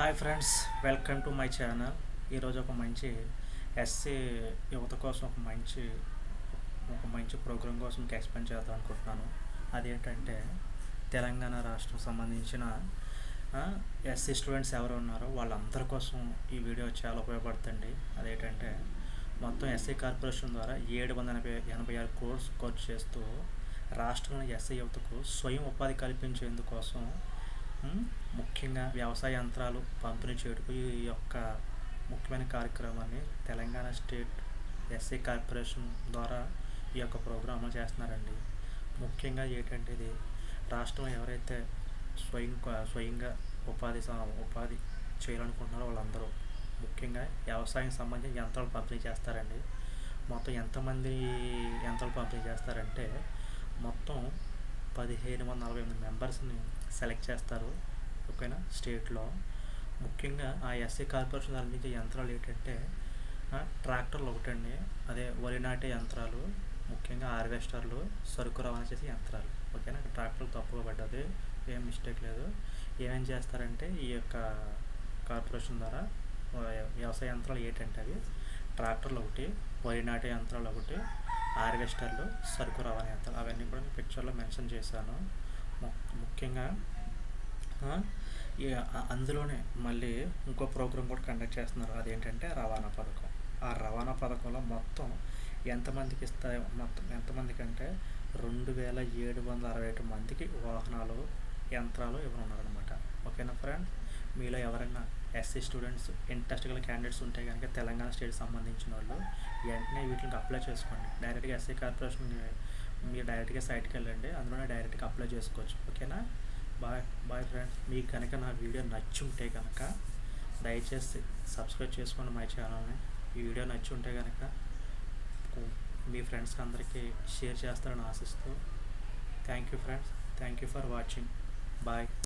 Hi friends welcome to my channel. ఈరోజు ఒక మంచి ఎస్సీ యువత కోసం ఒక మంచి ఒక మంచి ప్రోగ్రాం కోసం ఎక్స్ప్లెయిన్ చేద్దాం అనుకుంటున్నాను. అదేంటంటే తెలంగాణ రాష్ట్రం సంబంధించిన ఎస్సీ స్టూడెంట్స్ ఎవరు ఉన్నారో వాళ్ళందరి కోసం ఈ వీడియో చాలా ఉపయోగపడుతుంది. అదేంటంటే మొత్తం ఎస్సీ కార్పొరేషన్ ద్వారా ఏడు వందల ఎనభై ఎనభై ఆరు కోర్స్ ఖర్చు చేస్తూ రాష్ట్రంలో ఎస్సీ యువతకు స్వయం ఉపాధి కల్పించేందుకోసం ముఖ్యంగా వ్యవసాయ యంత్రాలు పంపిణీ చేయటకు ఈ యొక్క ముఖ్యమైన కార్యక్రమాన్ని తెలంగాణ స్టేట్ ఎస్సీ కార్పొరేషన్ ద్వారా ఈ యొక్క ప్రోగ్రాం అమలు చేస్తున్నారండి. ముఖ్యంగా ఏంటంటే ఇది రాష్ట్రం ఎవరైతే స్వయం స్వయంగా ఉపాధి ఉపాధి చేయాలనుకుంటున్నారో వాళ్ళందరూ ముఖ్యంగా వ్యవసాయం సంబంధించిన యంత్రాలు పంపిణీ చేస్తారండి. మొత్తం ఎంతమంది యంత్రాలు పంపిణీ చేస్తారంటే మొత్తం పదిహేను వందల నలభై ఎనిమిది మెంబర్స్ని సెలెక్ట్ చేస్తారు. ఓకేనా? స్టేట్లో ముఖ్యంగా ఆ ఎస్సీ కార్పొరేషన్ అందించే యంత్రాలు ఏంటంటే ట్రాక్టర్లు ఒకటండి. అదే వరి నాటే యంత్రాలు ముఖ్యంగా హార్వెస్టర్లు సరుకు రవాణా చేసే యంత్రాలు. ఓకేనా? ట్రాక్టర్లు తప్పుగా పడ్డది ఏం మిస్టేక్ లేదు. ఏమేం చేస్తారంటే ఈ యొక్క కార్పొరేషన్ ద్వారా వ్యవసాయ యంత్రాలు ఏంటంటే అవి ట్రాక్టర్లు ఒకటి వరి నాటే యంత్రాలు ఒకటి హార్వెస్టర్లు సరుకు రవాణా యంత్రాలు అవన్నీ కూడా నేను పిక్చర్లో మెన్షన్ చేశాను. ము- ముఖ్యంగా అందులోనే మళ్ళీ ఇంకో ప్రోగ్రామ్ కూడా కండక్ట్ చేస్తున్నారు. అదేంటంటే రవాణా పథకం. ఆ రవాణా పథకంలో మొత్తం ఎంతమందికి ఇస్తాయో మొత్తం ఎంతమందికి అంటే రెండు వేల ఏడు వందల అరవై ఏడు మందికి వాహనాలు యంత్రాలు ఇవ్వనున్నారనమాట ఓకేనా ఫ్రెండ్స్ మీలో ఎవరైనా ఎస్సీ స్టూడెంట్స్ ఇంట్రెస్ట్ గల క్యాండిడేట్స్ ఉంటే కనుక తెలంగాణ స్టేట్ సంబంధించిన వాళ్ళు వెంటనే వీటికి అప్లై చేసుకోండి. డైరెక్ట్గా ఎస్సీ కార్పొరేషన్ మీరు డైరెక్ట్గా సైట్కి వెళ్ళండి అందులోనే డైరెక్ట్గా అప్లై చేసుకోవచ్చు ఓకేనా బాయ్ బాయ్ ఫ్రెండ్స్ మీకు కనుక నా వీడియో నచ్చుంటే కనుక దయచేసి సబ్స్క్రైబ్ చేసుకోండి మై ఛానల్ని ఈ వీడియో నచ్చి ఉంటే కనుక మీ ఫ్రెండ్స్కి అందరికీ షేర్ చేస్తారని ఆశిస్తూ. Thank you friends thank you for watching bye